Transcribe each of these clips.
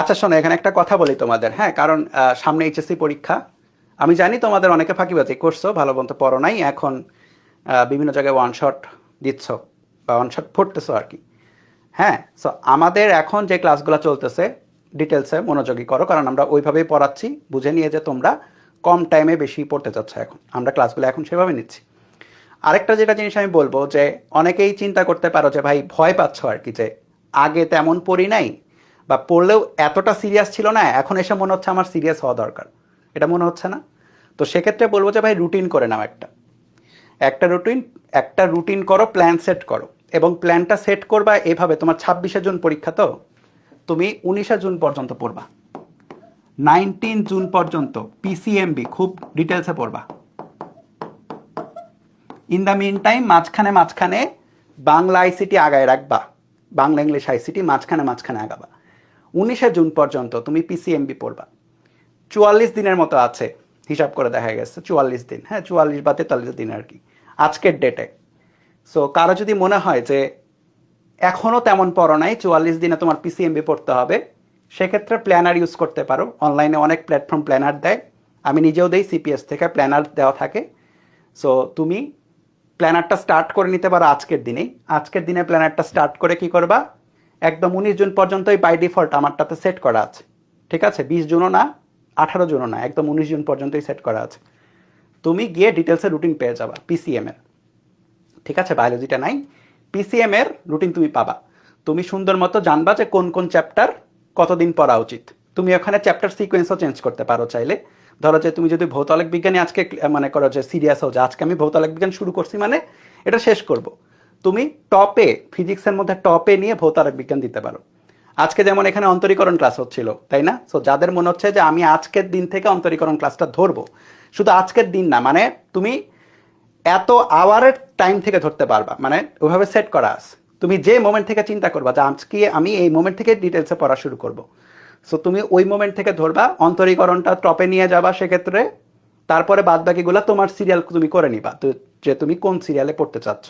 আচ্ছা শোনো, এখানে একটা কথা বলি তোমাদের হ্যাঁ? কারণ সামনে এইচএসসি পরীক্ষা। আমি জানি তোমাদের অনেকে ফাঁকিবাজি করছ, ভালো মতো পড়ো নাই, এখন বিভিন্ন জায়গায় ওয়ান শট দিচ্ছ বা ওয়ান শট ফুটতেছো আর কি। হ্যাঁ সো আমাদের এখন যে ক্লাসগুলো চলতেছে ডিটেলসে মনোযোগী করো, কারণ আমরা ওইভাবেই পড়াচ্ছি, বুঝে নিয়ে যে তোমরা কম টাইমে বেশি পড়তে চাচ্ছ এখন। আমরা ক্লাসগুলো এখন সেভাবে নিচ্ছি। আরেকটা যেটা জিনিস আমি বলব যে, অনেকেই চিন্তা করতে পারো যে, ভাই, ভয় পাচ্ছ আর কি যে, আগে তেমন পড়ি নাই বা পড়লেও এতটা সিরিয়াস ছিল না, এখন এসে মনে হচ্ছে আমার সিরিয়াস হওয়া দরকার। এটা মনে হচ্ছে না? তো সেক্ষেত্রে বলব যে ভাই রুটিন করে নাও একটা। একটা রুটিন একটা রুটিন করো প্ল্যান সেট করো। এবং প্ল্যানটা সেট করবা এভাবে, তোমার ছাব্বিশে জুন পরীক্ষা তো, তুমি উনিশে জুন পর্যন্ত পড়বা। নাইনটিন জুন পর্যন্ত পিসিএমবি খুব ডিটেলসে পড়বা। ইন দ্য মিন টাইম মাঝখানে মাঝখানে বাংলা আইসিটি আগায় রাখবা। বাংলা ইংলিশ আইসিটি মাঝখানে মাঝখানে আগাবা। উনিশে জুন পর্যন্ত তুমি পিসিএমবি পড়বা। চুয়াল্লিশ দিনের মতো আছে, হিসাব করে দেখা গেছে, চুয়াল্লিশ দিন। হ্যাঁ চুয়াল্লিশ বা তেতাল্লিশ দিন আর কি, আজকের ডেটে সো কারও যদি মনে হয় যে এখনও তেমন পড়ো নাই, চুয়াল্লিশ দিনে তোমার পিসিএমবি পড়তে হবে, সেক্ষেত্রে প্ল্যানার ইউজ করতে পারো। অনলাইনে অনেক প্ল্যাটফর্ম প্ল্যানার দেয়। আমি নিজেও দেই সিপিএস থেকে প্ল্যানার দেওয়া থাকে। সো তুমি প্ল্যানারটা স্টার্ট করে নিতে পারো আজকের দিনেই। আজকের দিনে প্ল্যানারটা স্টার্ট করে কি করবা? একদম উনিশ জুন পর্যন্তই বাই ডিফল্ট আমারটাতে সেট করা আছে। ঠিক আছে? বিশ জুনও না, আঠারো জুনও না, একদম উনিশ জুন পর্যন্তই সেট করা আছে। তুমি গিয়ে ডিটেলসের রুটিন পেয়ে যাবা পিসিএম এর। ঠিক আছে? বায়োলজিটা নাই। পিসিএম এর রুটিন তুমি পাবা। তুমি সুন্দর মতো জানবা যে কোন কোন চ্যাপ্টার কতদিন পড়া উচিত। তুমি ওখানে চ্যাপ্টার সিকোয়েন্সও চেঞ্জ করতে পারো চাইলে। ধরো যে তুমি যদি ভৌতলিক বিজ্ঞানে আজকে মানে করো যে সিরিয়াস হও, যে আজকে আমি ভৌতলিক বিজ্ঞান শুরু করছি মানে এটা শেষ করব। তুমি টপে ফিজিক্সের মধ্যে টপে নিয়ে ভৌতালিক বিজ্ঞান দিতে পারো। আজকে যেমন এখানে অন্তরীকরণ ক্লাস হচ্ছিল, তাই না? সো যাদের মনে হচ্ছে যে আমি আজকের দিন থেকে অন্তরীকরণ ক্লাসটা ধরবো, শুধু আজকের দিন না মানে তুমি এত আওয়ারের টাইম থেকে ধরতে পারবা মানে ওইভাবে সেট করা আছে। তুমি যে মোমেন্ট থেকে চিন্তা করবা যে আজকে আমি এই মোমেন্ট থেকে ডিটেলসে পড়া শুরু করব। সো তুমি ওই মোমেন্ট থেকে ধরবা, অন্তরীকরণটা টপে নিয়ে যাবা সেক্ষেত্রে, তারপরে বাদ বাকিগুলো তোমার সিরিয়াল তুমি করে নিবা, তো যে তুমি কোন সিরিয়ালে পড়তে চাচ্ছ।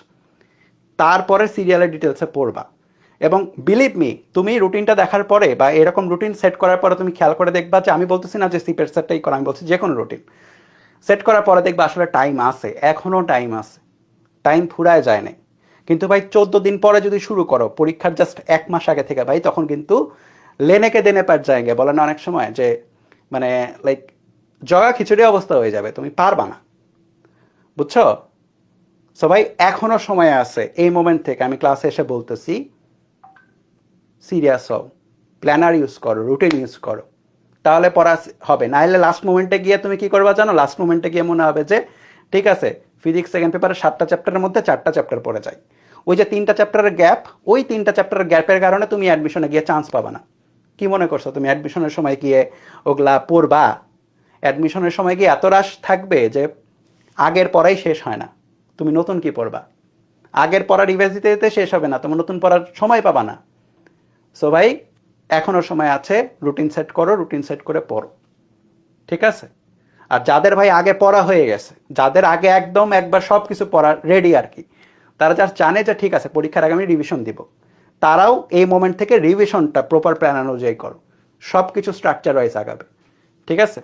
তারপরে সিরিয়ালের ডিটেলসে পড়বা। এবং বিলিভ মি তুমি রুটিনটা দেখার পরে বা এরকম রুটিন সেট করার পরে তুমি খেয়াল করে দেখবা যে আমি বলতেছি না যে সিপের সেটটাই করা, আমি বলছি যে কোনো রুটিন সেট করার পরে দেখবা আসলে টাইম আছে এখনও টাইম আছে। টাইম ফুরায় যায় নাই। কিন্তু ভাই, চোদ্দ দিন পরে যদি শুরু করো, পরীক্ষার জাস্ট এক মাস আগে থেকে ভাই, তখন কিন্তু লেনেকে দেনে পার যায়গে। বলে না অনেক সময় যে মানে লাইক জগা খিচুড়ি অবস্থা হয়ে যাবে, তুমি পারবা না। বুঝছ? সো ভাই, এখনও সময় আছে। এই মোমেন্ট থেকে আমি ক্লাসে এসে বলতেছি সিরিয়াস হও। প্ল্যানার ইউজ করো রুটিন ইউজ করো। তাহলে পড়া হবে। না হলে লাস্ট মোমেন্টে গিয়ে তুমি কি করবা জানো? লাস্ট মোমেন্টে গিয়ে মনে হবে যে, ঠিক আছে ফিজিক্স সেকেন্ড পেপারে সাতটা চ্যাপ্টারের মধ্যে চারটা চ্যাপ্টার পড়ে যায় ওই যে তিনটা চ্যাপ্টারের গ্যাপ ওই তিনটা চ্যাপ্টারের গ্যাপের কারণে তুমি অ্যাডমিশনে গিয়ে চান্স পাবা না। কি মনে করছ? তুমি অ্যাডমিশনের সময় গিয়ে ওগুলা পড়বা? অ্যাডমিশনের সময় গিয়ে এত রাশ থাকবে যে, আগের পড়াই শেষ হয় না। তুমি নতুন কি পড়বা? আগের পড়া রিভাইজ দিতে দিতে শেষ হবে না তুমি নতুন পড়ার সময় পাবা না। সো ভাই এখনও সময় আছে রুটিন সেট করো রুটিন সেট করে পড়ো। ঠিক আছে? আর যাদের ভাই আগে পড়া হয়ে গেছে, যাদের আগে একদম একবার সব কিছু পড়া রেডি আর কি, তারা যার জানে যে ঠিক আছে, পরীক্ষার আগে আমি রিভিশন দিব। তারাও এই মোমেন্ট থেকে রিভিশনটা প্রপার প্ল্যান অনুযায়ী করো। সব কিছু স্ট্রাকচার ওয়াইজ আগাবে। ঠিক আছে?